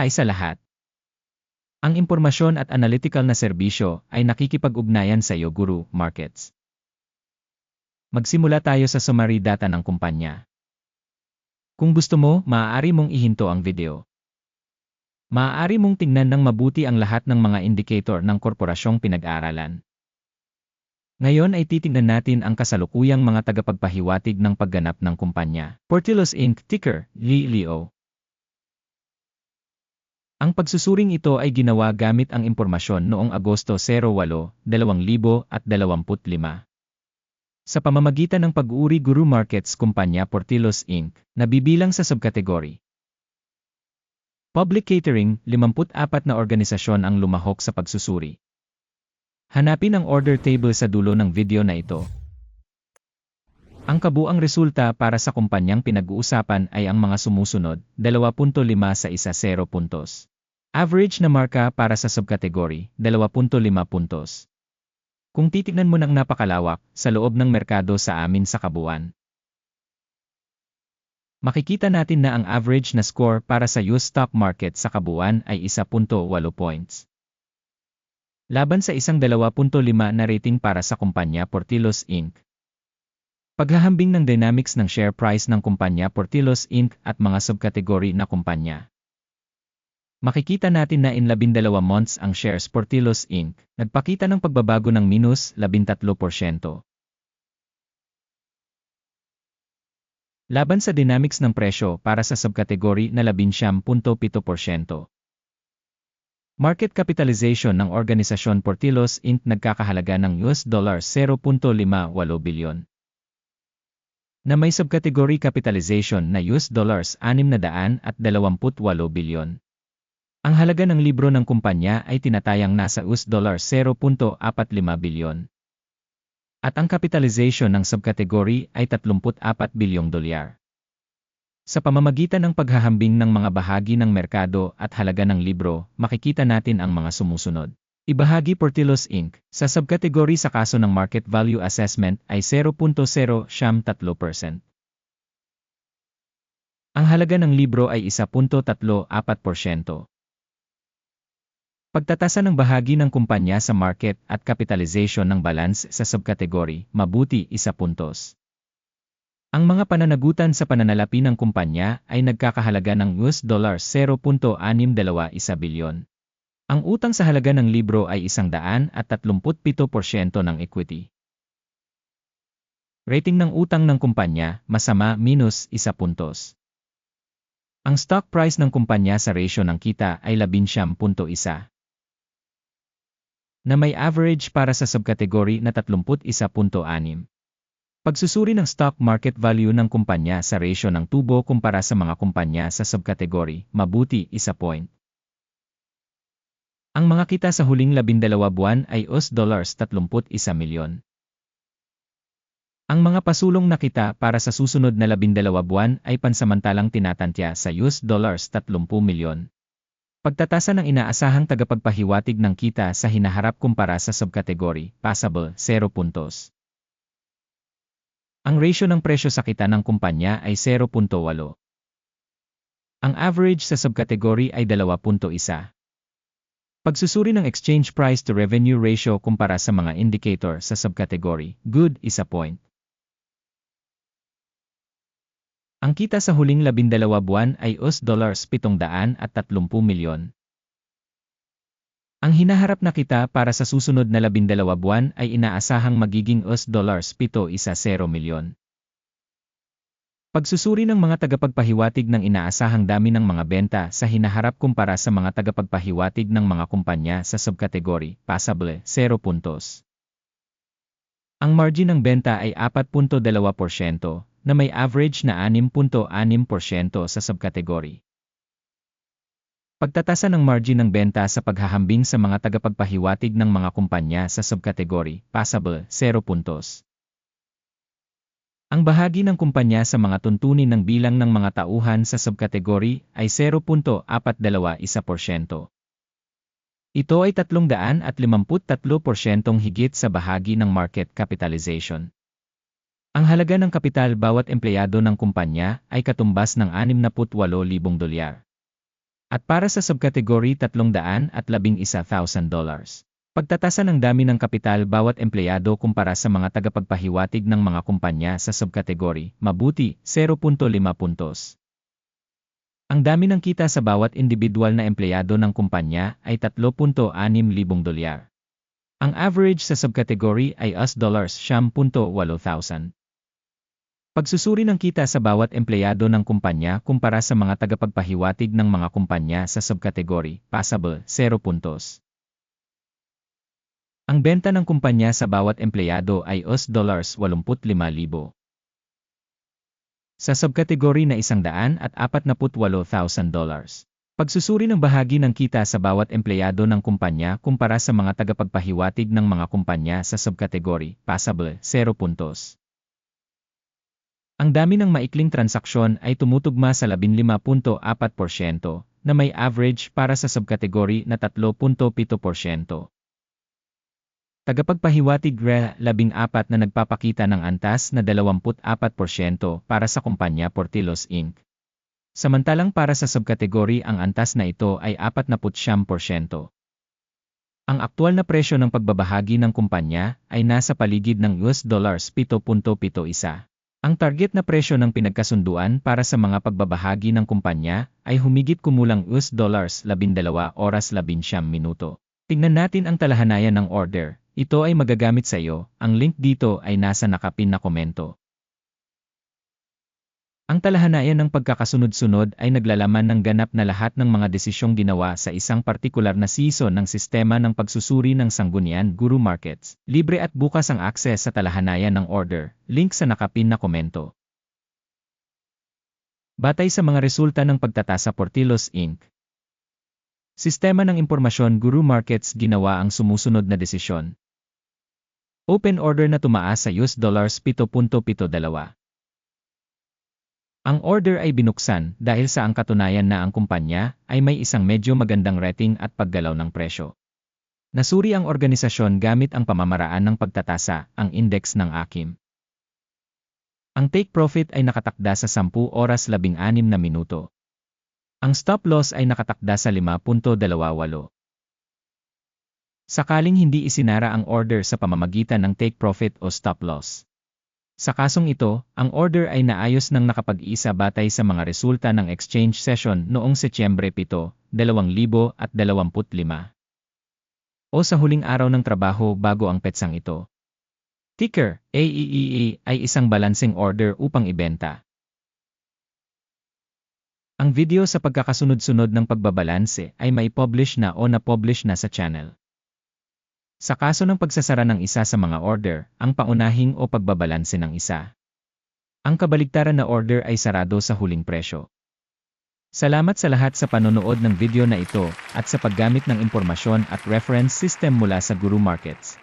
Hi sa lahat. Ang impormasyon at analytical na serbisyo ay nakikipag-ugnayan sa iyo Guru Markets. Magsimula tayo sa summary data ng kumpanya. Kung gusto mo, maaari mong ihinto ang video. Maaari mong tingnan ng mabuti ang lahat ng mga indicator ng korporasyong pinag-aralan. Ngayon ay titingnan natin ang kasalukuyang mga tagapagpahiwatig ng pagganap ng kumpanya. Portillo's Inc. Ticker, LILIO. Ang pagsusuring ito ay ginawa gamit ang impormasyon noong Agosto 08, 2025 sa pamamagitan ng pag-uri Guru Markets Kumpanya Portillos Inc. na bibilang sa subkategory. Public Catering, 54 na organisasyon ang lumahok sa pagsusuri. Hanapin ang order table sa dulo ng video na ito. Ang kabuang resulta para sa kumpanyang pinag-uusapan ay ang mga sumusunod, 2.5 sa isa 0 puntos. Average na marka para sa subkategory, 2.5 puntos. Kung titignan mo ng napakalawak sa loob ng merkado sa amin sa kabuuan. Makikita natin na ang average na score para sa US stock market sa kabuuan ay 1.8 points. Laban sa isang 2.5 na rating para sa kumpanya Portillos Inc. Paghahambing ng dynamics ng share price ng kumpanya Portillos Inc. at mga subkategory na kumpanya. Makikita natin na in 12 months ang shares Portillos Inc. nagpakita ng pagbabago ng minus 13%. Laban sa dynamics ng presyo para sa subkategory na 11.7%. Market capitalization ng organisasyon Portillos Inc. nagkakahalaga ng US dollar 0.58 bilyon na may subkategory capitalization na US dollars 628 bilyon. Ang halaga ng libro ng kumpanya ay tinatayang nasa US dollar 0.45 bilyon. At ang capitalization ng subkategory ay 34 bilyong dolyar. Sa pamamagitan ng paghahambing ng mga bahagi ng merkado at halaga ng libro, makikita natin ang mga sumusunod. Ibahagi Portillos Inc. sa subkategory sa kaso ng market value assessment ay 0.073%. Ang halaga ng libro ay 1.34%. Pagtatasa ng bahagi ng kumpanya sa market at capitalization ng balance sa subkategory, mabuti isa puntos. Ang mga pananagutan sa pananalapi ng kumpanya ay nagkakahalaga ng US dollar 0.621 bilyon. Ang utang sa halaga ng libro ay 137% ng equity. Rating ng utang ng kumpanya, masama minus isa puntos. Ang stock price ng kumpanya sa ratio ng kita ay 11.1 na may average para sa subkategory na 31.6. Pagsusuri ng stock market value ng kumpanya sa ratio ng tubo kumpara sa mga kumpanya sa subkategory, mabuti isa point. Ang mga kita sa huling 12 buwan ay US dollars 31 milyon. Ang mga pasulong na kita para sa susunod na 12 buwan ay pansamantalang tinatantya sa US dollars 30 milyon. Pagtatasa ng inaasahang tagapagpahiwatig ng kita sa hinaharap kumpara sa subkategory, passable, 0 puntos. Ang ratio ng presyo sa kita ng kumpanya ay 0.8. Ang average sa subkategory ay 2.1. Pagsusuri ng exchange price to revenue ratio kumpara sa mga indicator sa subkategory, good, isa point. Ang kita sa huling labindalawa buwan ay US dollars 730 milyon. Ang hinaharap na kita para sa susunod na labindalawa buwan ay inaasahang magiging US dollars 710 milyon. Pagsusuri ng mga tagapagpahiwatig ng inaasahang dami ng mga benta sa hinaharap kumpara sa mga tagapagpahiwatig ng mga kumpanya sa subkategory, passable, 0 puntos. Ang margin ng benta ay 4.2%, na may average na 6.6% sa subkategory. Pagtatasa ng margin ng benta sa paghahambing sa mga tagapagpahiwatig ng mga kumpanya sa subkategory, passable, 0 puntos. Ang bahagi ng kumpanya sa mga tuntunin ng bilang ng mga tauhan sa subkategory ay 0.421%. Ito ay 353% higit sa bahagi ng market capitalization. Ang halaga ng kapital bawat empleyado ng kumpanya ay katumbas ng 68,000 dolyar. At para sa subkategory 311,000 dollars. Pagtatasa ng dami ng kapital bawat empleyado kumpara sa mga tagapagpahiwatig ng mga kumpanya sa subkategory, mabuti, 0.5 puntos. Ang dami ng kita sa bawat individual na empleyado ng kumpanya ay 3.6 libong dolyar. Ang average sa subkategory ay US dollars 10.8,000. Pagsusuri ng kita sa bawat empleyado ng kumpanya kumpara sa mga tagapagpahiwatig ng mga kumpanya sa subkategory, passable, 0 puntos. Ang benta ng kumpanya sa bawat empleyado ay US dollars 85,000. Sa subkategory na 148,000 dollars. Pagsusuri ng bahagi ng kita sa bawat empleyado ng kumpanya kumpara sa mga tagapagpahiwatig ng mga kumpanya sa subkategory, passable, 0 puntos. Ang dami ng maikling transaksyon ay tumutugma sa 15.4% na may average para sa subkategory na 3.7%. Tagapagpahiwatig RE 14 na nagpapakita ng antas na 24% para sa kumpanya Portillos Inc. Samantalang para sa subkategory ang antas na ito ay 49%. Ang aktual na presyo ng pagbabahagi ng kumpanya ay nasa paligid ng US dollars 7.71. Ang target na presyo ng pinagkasunduan para sa mga pagbabahagi ng kumpanya ay humigit kumulang US dollars 12 oras 11 minuto. Tingnan natin ang talahanayan ng order. Ito ay magagamit sa iyo. Ang link dito ay nasa nakapin na komento. Ang talahanayan ng pagkakasunod-sunod ay naglalaman ng ganap na lahat ng mga desisyong ginawa sa isang partikular na season ng sistema ng pagsusuri ng sanggunian Guru Markets. Libre at bukas ang akses sa talahanayan ng order, link sa nakapin na komento. Batay sa mga resulta ng pagtatasa Portillos Inc. Sistema ng impormasyon Guru Markets ginawa ang sumusunod na desisyon. Open order na tumaas sa US dollars 7.72. Ang order ay binuksan dahil sa ang katunayan na ang kumpanya ay may isang medyo magandang rating at paggalaw ng presyo. Nasuri ang organisasyon gamit ang pamamaraan ng pagtatasa, ang index ng AKIM. Ang take profit ay nakatakda sa 10 oras 16 na minuto. Ang stop loss ay nakatakda sa 5.28. Sakaling hindi isinara ang order sa pamamagitan ng take profit o stop loss. Sa kasong ito, ang order ay naayos ng nakapag-isa batay sa mga resulta ng exchange session noong Setyembre 7, 2025 o sa huling araw ng trabaho bago ang petsang ito. Ticker, AEEE ay isang balancing order upang ibenta. Ang video sa pagkakasunod-sunod ng pagbabalanse ay may publish na o na-publish na sa channel. Sa kaso ng pagsasara ng isa sa mga order, ang paunahing o pagbabalanse ng isa. Ang kabaligtaran na order ay sarado sa huling presyo. Salamat sa lahat sa panonood ng video na ito at sa paggamit ng impormasyon at reference system mula sa Guru Markets.